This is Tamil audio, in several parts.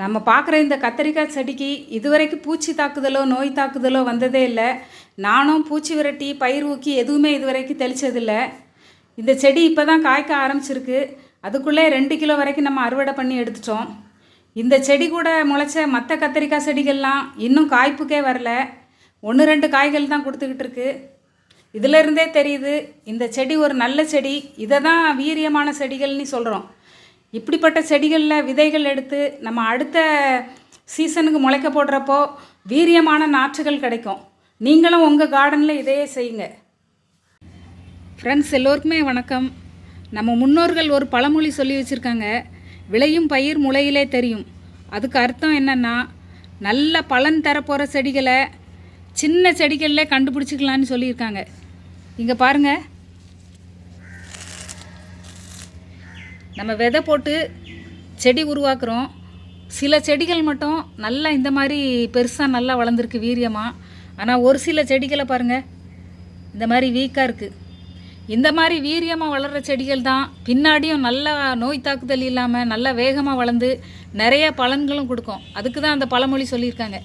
நம்ம பார்க்குற இந்த கத்தரிக்காய் செடிக்கு இதுவரைக்கும் பூச்சி தாக்குதலோ நோய் தாக்குதலோ வந்ததே இல்லை. நானும் பூச்சி விரட்டி பயிர் ஊக்கி எதுவுமே இதுவரைக்கும் தெளிச்சதில்லை. இந்த செடி இப்போ தான் காய்க்க ஆரம்பிச்சிருக்கு. அதுக்குள்ளே ரெண்டு கிலோ வரைக்கும் நம்ம அறுவடை பண்ணி எடுத்துட்டோம். இந்த செடி கூட முளைச்ச மற்ற கத்தரிக்காய் செடிகள்லாம் இன்னும் காய்ப்புக்கே வரல. ஒன்று ரெண்டு காய்கள் தான் கொடுத்துக்கிட்டு இருக்கு. இதிலிருந்தே தெரியுது இந்த செடி ஒரு நல்ல செடி. இதை தான் வீரியமான செடிகள்னு சொல்கிறோம் இப்படிப்பட்ட செடிகளில் விதைகள் எடுத்து நம்ம அடுத்த சீசனுக்கு முளைக்க போடுறப்போ வீரியமான நாற்றுகள் கிடைக்கும். நீங்களும் உங்கள் கார்டனில் இதையே செய்யுங்க. ஃப்ரெண்ட்ஸ் எல்லோருக்குமே வணக்கம். நம்ம முன்னோர்கள் ஒரு பழமொழி சொல்லி வச்சுருக்காங்க. விளையும் பயிர் முளையிலே தெரியும். அதுக்கு அர்த்தம் என்னென்னா நல்ல பலன் தரப்போகிற செடிகளை சின்ன செடிகளில் கண்டுபிடிச்சிக்கலான்னு சொல்லியிருக்காங்க. இங்கே பாருங்கள் நம்ம விதை போட்டு செடி உருவாக்குறோம். சில செடிகள் மட்டும் நல்லா இந்த மாதிரி பெருசாக நல்லா வளர்ந்துருக்கு வீரியமாக ஆனால் ஒரு சில செடிகளை பாருங்கள் இந்த மாதிரி வீக்காக இருக்குது இந்த மாதிரி வீரியமாக வளர்கிற செடிகள் தான் பின்னாடியும் நல்லா நோய் தாக்குதல் இல்லாமல் நல்லா வேகமாக வளர்ந்து நிறைய பலன்களும் கொடுக்கும். அதுக்கு தான் அந்த பழமொழி சொல்லியிருக்காங்க.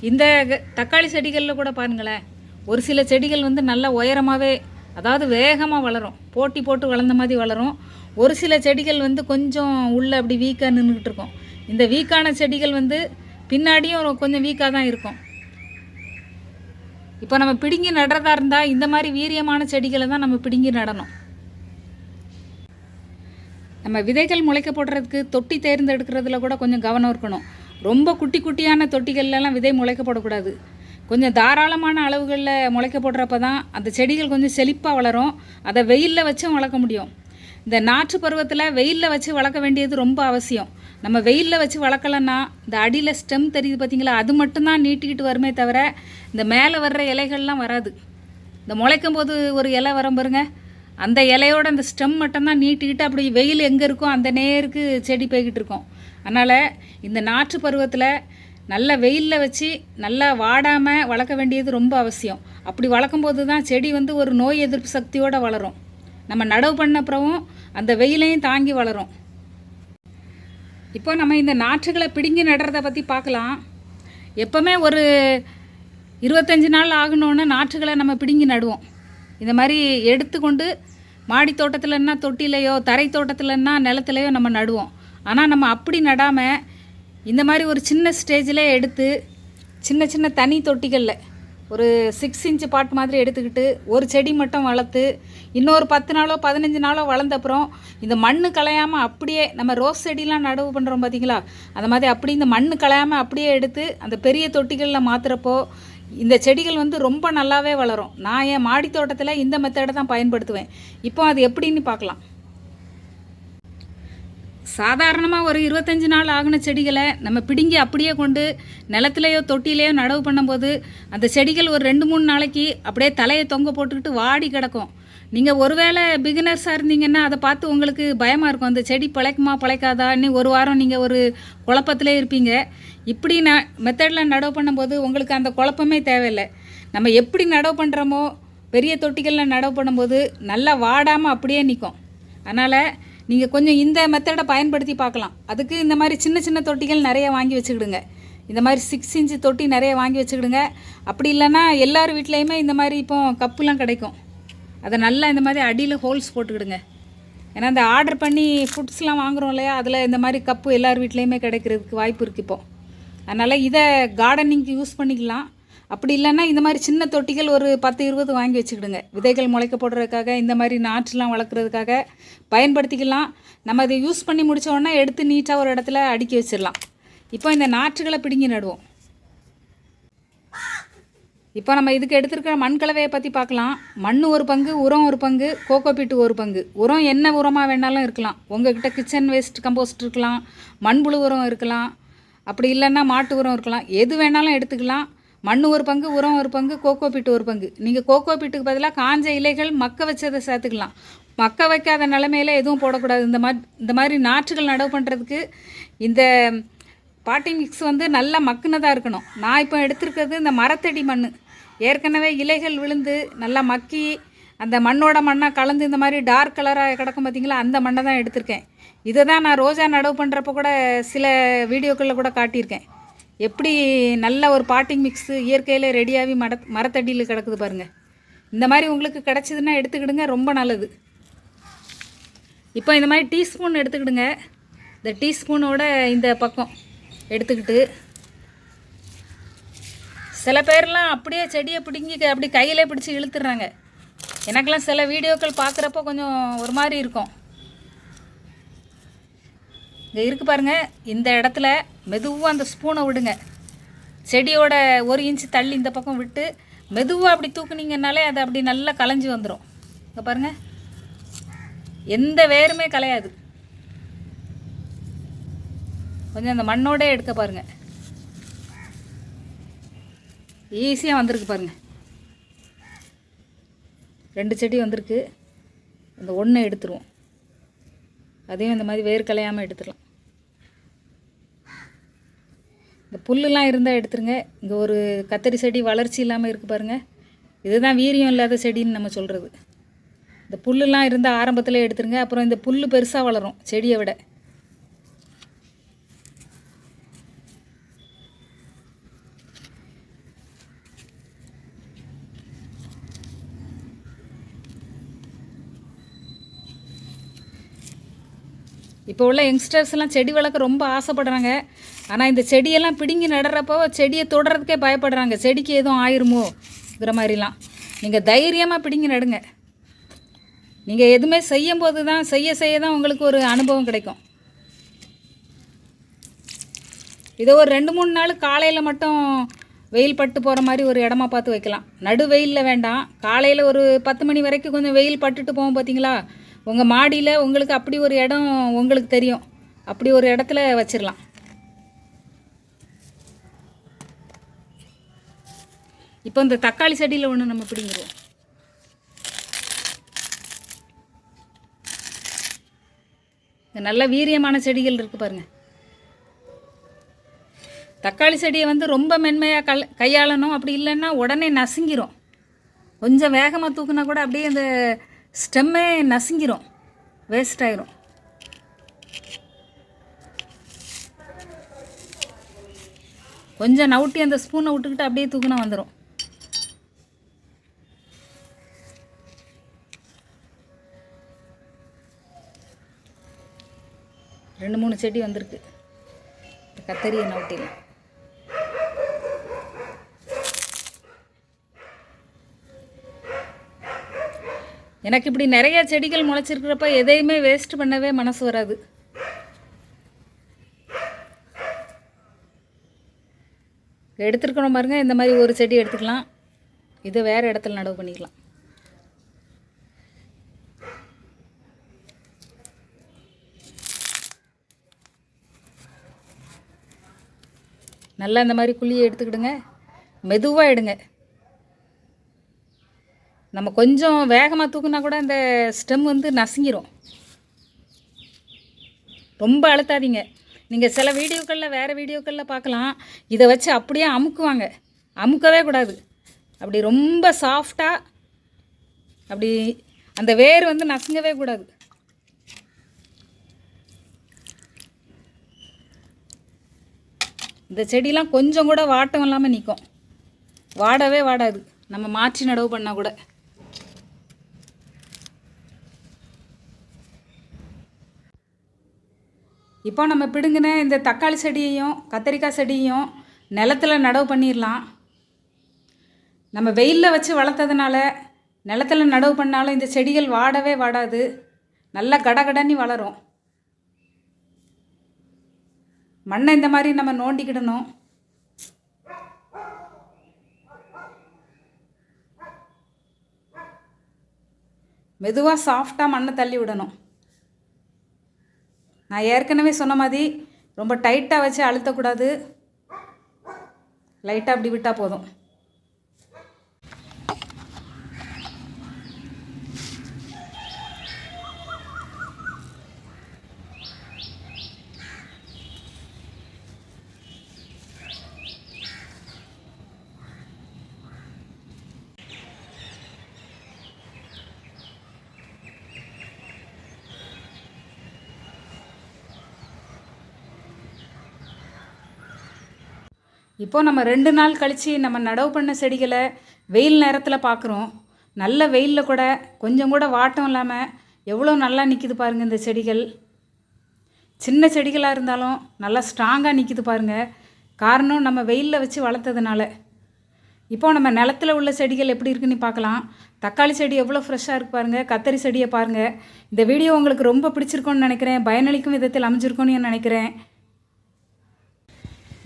இந்த க- தக்காளி செடிகளில் கூட பாருங்களேன். ஒரு சில செடிகள் வந்து நல்லா உயரமாகவே அதாவது வேகமாக வளரும். போட்டி போட்டு வளர்ந்த மாதிரி வளரும். ஒரு சில செடிகள் வந்து கொஞ்சம் உள்ளே அப்படி வீக்காக நின்றுக்கிட்டு இருக்கும். இந்த வீக்கான செடிகள் வந்து பின்னாடியும் கொஞ்சம் வீக்காக தான் இருக்கும். இப்போ நம்ம பிடுங்கி நடுறதா இருந்தால் இந்த மாதிரி வீரியமான செடிகளை தான் நம்ம பிடுங்கி நடணும். நம்ம விதைகள் முளைக்க போடுறதுக்கு தொட்டி தேர்ந்தெடுக்கிறதுல கூட கொஞ்சம் கவனம் இருக்கணும். ரொம்ப குட்டி குட்டியான தொட்டிகள்லாம் விதை முளைக்க போடக்கூடாது கொஞ்சம் தாராளமான அளவுகளில் முளைக்க போடுறப்ப தான் அந்த செடிகள் கொஞ்சம் செழிப்பாக வளரும். அதை வெயிலில் வச்சும் வளர்க்க முடியும். இந்த நாற்று பருவத்தில் வெயிலில் வச்சு வளர்க்க வேண்டியது ரொம்ப அவசியம். நம்ம வெயிலில் வச்சு வளர்க்கலன்னா இந்த அடியில் ஸ்டெம் தெரியுது பார்த்தீங்களா அது மட்டும்தான் நீட்டிக்கிட்டு வருமே தவிர இந்த மேலே வர்ற இலைகள்லாம் வராது. இந்த முளைக்கும் போது ஒரு இலை வரும் பாருங்க. அந்த இலையோட அந்த ஸ்டெம் மட்டும்தான் நீட்டிக்கிட்டு அப்படி வெயில் எங்கே இருக்கோ அந்த நேருக்கு செடி போய்கிட்டு இருக்கோம். அதனால் இந்த நாற்று பருவத்தில் நல்ல வெயிலில் வச்சு நல்லா வாடாமல் வளர்க்க வேண்டியது ரொம்ப அவசியம். அப்படி வளர்க்கும்போது தான் செடி வந்து ஒரு நோய் எதிர்ப்பு சக்தியோடு வளரும். நம்ம நடவு பண்ண அப்புறமும் அந்த வெயிலையும் தாங்கி வளரும். இப்போ நம்ம இந்த நாற்றுகளை பிடுங்கி நடுறத பற்றி பார்க்கலாம். எப்போவுமே ஒரு இருபத்தஞ்சி நாள் ஆகணுன்னு நாற்றுகளை நம்ம பிடுங்கி நடுவோம். இந்த மாதிரி எடுத்துக்கொண்டு மாடி தோட்டத்திலன்னா தொட்டிலையோ தரை தோட்டத்திலன்னா நிலத்துலையோ நம்ம நடுவோம். ஆனால் நம்ம அப்படி நடாமல் இந்த மாதிரி ஒரு சின்ன ஸ்டேஜில் எடுத்து சின்ன சின்ன தனி தொட்டிகளில் ஒரு சிக்ஸ் இன்ச்சு பாட் மாதிரி எடுத்துக்கிட்டு ஒரு செடி மட்டும் வளர்த்து இன்னொரு பத்து நாளோ பதினஞ்சு நாளோ வளர்ந்த அப்புறம் இந்த மண் கலையாமல் அப்படியே நம்ம ரோஸ் செடிலாம் நடவு பண்ணுறோம் பார்த்தீங்களா அந்த மாதிரி அப்படி இந்த மண் கலையாமல் அப்படியே எடுத்து அந்த பெரிய தொட்டிகளில் மாத்துறப்போ இந்த செடிகள் வந்து ரொம்ப நல்லாவே வளரும். நான் என் மாடி தோட்டத்தில் இந்த மெத்தடை தான் பயன்படுத்துவேன். இப்போ அது எப்படின்னு பார்க்கலாம். சாதாரணமாக ஒரு இருபத்தஞ்சி நாள் ஆகின செடிகளை நம்ம பிடுங்கி அப்படியே கொண்டு நிலத்துலையோ தொட்டிலையோ நடவு பண்ணும்போது அந்த செடிகள் ஒரு ரெண்டு மூணு நாளைக்கு அப்படியே தலையை தொங்க போட்டுக்கிட்டு வாடி கிடக்கும். நீங்கள் ஒருவேளை பிகினர்ஸாக இருந்தீங்கன்னா அதை பார்த்து உங்களுக்கு பயமாக இருக்கும். அந்த செடி பிழைக்குமா பிழைக்காதா? இன்னும் ஒரு வாரம் நீங்கள் ஒரு குழப்பத்திலே இருப்பீங்க. இப்படி ந மெத்தடில் நடவு பண்ணும்போது உங்களுக்கு அந்த குழப்பமே தேவையில்லை. நம்ம எப்படி நடவு பண்ணுறோமோ பெரிய தொட்டிகளில் நடவு பண்ணும்போது நல்லா வாடாமல் அப்படியே நிற்கும் அதனால் நீங்கள் கொஞ்சம் இந்த மெத்தடை பயன்படுத்தி பார்க்கலாம். அதுக்கு இந்த மாதிரி சின்ன சின்ன தொட்டிகள் நிறைய வாங்கி வச்சுக்கிடுங்க. இந்த மாதிரி சிக்ஸ் இன்ச்சு தொட்டி நிறைய வாங்கி வச்சுக்கிடுங்க. அப்படி இல்லைன்னா எல்லார் வீட்லேயுமே இந்த மாதிரி இப்போ கப்புலாம் கிடைக்கும். அதை நல்லா இந்த மாதிரி அடியில் ஹோல்ஸ் போட்டுக்கிடுங்க. ஏன்னா இந்த ஆர்டர் பண்ணி ஃபுட்ஸ்லாம் வாங்குறோம் இல்லையா? அதில் இந்த மாதிரி கப்பு எல்லார் வீட்லேயுமே கிடைக்கிறதுக்கு வாய்ப்பு இருக்குது இப்போ. அதனால் இதை கார்டனிங்க்கு யூஸ் பண்ணிக்கலாம். அப்படி இல்லைன்னா இந்த மாதிரி சின்ன தொட்டிகள் ஒரு பத்து இருபது வாங்கி வச்சுக்கிடுங்க. விதைகள் முளைக்க போடுறதுக்காக இந்த மாதிரி நாற்றுலாம் வளர்க்குறதுக்காக பயன்படுத்திக்கலாம். நம்ம அதை யூஸ் பண்ணி முடித்தோடனே எடுத்து நீட்டாக ஒரு இடத்துல அடுக்கி வச்சிடலாம். இப்போ இந்த நாற்றுகளை பிடுங்கி நடுவோம். இப்போ நம்ம இதுக்கு எடுத்திருக்கிற மண் கலவையை பற்றி பார்க்கலாம். மண் ஒரு பங்கு உரம் ஒரு பங்கு கோகோ பீட்டு ஒரு பங்கு. உரம் என்ன உரமாக வேணாலும் இருக்கலாம். உங்ககிட்ட கிச்சன் வேஸ்ட் கம்போஸ்ட் இருக்கலாம். மண்புழு உரம் இருக்கலாம். அப்படி இல்லைன்னா மாட்டு உரம் இருக்கலாம். எது வேணாலும் எடுத்துக்கலாம். மண் ஒரு பங்கு உரம் ஒரு பங்கு கோகோ பீட்டு ஒரு பங்கு. நீங்கள் கோகோ பீட்டுக்கு பதிலாக காஞ்ச இலைகள் மக்க வச்சதை சேர்த்துக்கலாம். மக்க வைக்காத நிலமையில எதுவும் போடக்கூடாது. இந்த மாதிரி இந்த மாதிரி நாற்றுகள் நடவு பண்ணுறதுக்கு இந்த பாட்டி மிக்ஸ் வந்து நல்லா மக்குனதாக இருக்கணும். நான் இப்போ எடுத்திருக்கிறது இந்த மரத்தடி மண் ஏற்கனவே இலைகள் விழுந்து நல்லா மக்கி அந்த மண்ணோட மண்ணாக கலந்து இந்த மாதிரி டார்க் கலராக கிடக்கும் பார்த்தீங்களா? அந்த மண்ணை தான் எடுத்திருக்கேன். இதை தான் நான் ரோஜா நடவு பண்ணுறப்ப கூட சில வீடியோக்களில் கூட காட்டியிருக்கேன். எப்படி நல்ல ஒரு பாட்டிங் மிக்ஸு இயற்கையில் ரெடியாகி மட மரத்தடியில் கிடக்குது பாருங்கள் இந்த மாதிரி உங்களுக்கு கிடச்சிதுன்னா எடுத்துக்கிடுங்க ரொம்ப நல்லது. இப்போ இந்த மாதிரி டீஸ்பூன் எடுத்துக்கிடுங்க. இந்த டீஸ்பூனோட இந்த பக்கம் எடுத்துக்கிட்டு சில பேர்லாம் அப்படியே செடியை பிடுங்கி க- அப்படி கையிலே பிடிச்சி இழுத்துடுறாங்க எனக்கெல்லாம் சில வீடியோக்கள் பார்க்குறப்போ கொஞ்சம் ஒரு மாதிரி இருக்கும். இங்கே இருக்கு பாருங்கள் இந்த இடத்துல மெதுவாக அந்த ஸ்பூனை விடுங்க. செடியோட ஒரு இன்ச்சு தள்ளி இந்த பக்கம் விட்டு மெதுவாக அப்படி தூக்குனீங்கன்னாலே அது அப்படி நல்லா களைஞ்சி வந்துடும் இங்கே பாருங்க. எந்த வேருமே கலையாது கொஞ்சம் அந்த மண்ணோட எடுக்க பாருங்க. ஈஸியாக வந்திருக்கு பாருங்கள் ரெண்டு செடி வந்திருக்கு. அந்த ஒன்று எடுத்துருவோம். அதையும் இந்த மாதிரி வேர் கலையாமல் எடுத்துடலாம். இந்த புல்லுலாம் இருந்தால் எடுத்துருங்க. இங்கே ஒரு கத்தரி செடி வளர்ச்சி இல்லாமல் இருக்குது பாருங்கள் இதுதான் வீரியம் இல்லாத செடின்னு நம்ம சொல்கிறது இந்த புல்லுலாம் இருந்தால் ஆரம்பத்தில் எடுத்துருங்க. அப்புறம் இந்த புல் பெருசாக வளரும் செடியை விட. இப்போ உள்ள யங்ஸ்டர்ஸ்லாம் செடி வளர்க்க ரொம்ப ஆசைப்படுறாங்க. ஆனால் இந்த செடியெல்லாம் பிடுங்கி நடுறப்போ செடியை தொடுறதுக்கே பயப்படுறாங்க. செடிக்கு எதுவும் ஆயிருமோங்கிற மாதிரிலாம். நீங்கள் தைரியமாக பிடுங்கி நடுங்க. நீங்கள் எதுவுமே செய்யும்போது தான் செய்ய செய்ய தான் உங்களுக்கு ஒரு அனுபவம் கிடைக்கும். இதை ஒரு ரெண்டு மூணு நாள் காலையில் மட்டும் வெயில் பட்டு போகிற மாதிரி ஒரு இடமா பார்த்து வைக்கலாம். நடு வெயிலில் வேண்டாம். காலையில் ஒரு பத்து மணி வரைக்கும் கொஞ்சம் வெயில் பட்டுட்டு போவோம் பார்த்தீங்களா உங்கள் மாடியில் உங்களுக்கு அப்படி ஒரு இடம் உங்களுக்கு தெரியும். அப்படி ஒரு இடத்துல வச்சிடலாம் இப்போ இந்த தக்காளி செடியில் ஒன்று நம்ம பிடிங்கிருவோம். இந்த நல்ல வீரியமான செடிகள் இருக்குது பாருங்கள் தக்காளி செடியை வந்து ரொம்ப மென்மையாக கல் கையாளணும். அப்படி இல்லைன்னா உடனே நசுங்கிரும். கொஞ்சம் வேகமாக தூக்குனா கூட அப்படியே அந்த ஸ்டெம்மே நசுங்கிரும். வேஸ்ட் ஆயிரும். கொஞ்சம் நவுட்டி அந்த ஸ்பூனை விட்டுக்கிட்டு அப்படியே தூக்குனா வந்துடும் ரெண்டு மூணு செடி வந்திருக்கு. கத்தரியை நவுட்டிடலாம். எனக்கு இப்படி நிறைய செடிகள் முளைச்சிருக்கிறப்ப எதையுமே வேஸ்ட் பண்ணவே மனசு வராது. எடுத்துருக்கணும் பாருங்க இந்த மாதிரி ஒரு செடி எடுத்துக்கலாம். இதை வேறு இடத்துல நடவு பண்ணிக்கலாம். நல்லா இந்த மாதிரி குழியை எடுத்துக்கிடுங்க. மெதுவாக எடுங்க. நம்ம கொஞ்சம் வேகமாக தூக்குனா கூட அந்த ஸ்டெம் வந்து நசுங்கிரும். ரொம்ப அழுத்தாதீங்க. நீங்கள் சில வீடியோக்களில் வேறு வீடியோக்களில் பார்க்கலாம். இதை வச்சு அப்படியே அமுக்குவாங்க. அமுக்கவே கூடாது. அப்படி ரொம்ப சாஃப்டாக அப்படி அந்த வேர் வந்து நசுங்கவே கூடாது. இந்த செடிலாம் கொஞ்சம் கூட வாட்டம் இல்லாமல் நிற்கும் வாடவே வாடாது. நம்ம மாற்றி நடவு பண்ணால் கூட. இப்போ நம்ம பிடுங்கின இந்த தக்காளி செடியையும் கத்திரிக்காய் செடியையும் நிலத்துல நடவு பண்ணிடலாம் நம்ம வெயிலில் வச்சு வளர்த்ததுனால நிலத்துல நடவு பண்ணாலும் இந்த செடிகள் வாடவே வாடாது. நல்லா கடகடன்னு வளரும். மண்ணை இந்த மாதிரி நம்ம நோண்டிக்கிடணும். மெதுவாக சாஃப்டாக மண்ணை தள்ளி விடணும். நான் ஏற்கனவே சொன்ன மாதிரி ரொம்ப டைட்டாக வச்சு அழுத்தக்கூடாது. லைட்டாக அப்படி விட்டால் போதும். இப்போது நம்ம ரெண்டு நாள் கழித்து நம்ம நடவு பண்ண செடிகளை வெயில் நேரத்தில் பார்க்குறோம் நல்ல வெயிலில் கூட கொஞ்சம் கூட வாட்டம் இல்லாமல் எவ்வளோ நல்லா நிற்கிது பாருங்கள் இந்த செடிகள். சின்ன செடிகளாக இருந்தாலும் நல்லா ஸ்ட்ராங்காக நிற்கிது பாருங்கள் காரணம் நம்ம வெயிலில் வச்சு வளர்த்ததுனால. இப்போது நம்ம நிலத்துல உள்ள செடிகள் எப்படி இருக்குன்னு பார்க்கலாம். தக்காளி செடி எவ்வளோ ஃப்ரெஷ்ஷாக இருக்கு பாருங்கள் கத்தரி செடியை பாருங்கள் இந்த வீடியோ உங்களுக்கு ரொம்ப பிடிச்சிருக்கோன்னு நினைக்கிறேன். பயனளிக்கும் விதத்தில் அமைஞ்சிருக்கோன்னு நினைக்கிறேன்.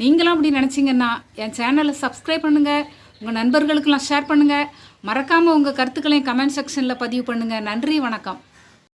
நீங்களும் அப்படி நினச்சிங்கன்னா என் சேனலை சப்ஸ்கிரைப் பண்ணுங்கள் உங்கள் நண்பர்களுக்கெல்லாம் ஷேர் பண்ணுங்கள் மறக்காமல் உங்கள் கருத்துக்களையும் கமெண்ட் செக்ஷனில் பதிவு பண்ணுங்கள் நன்றி வணக்கம்.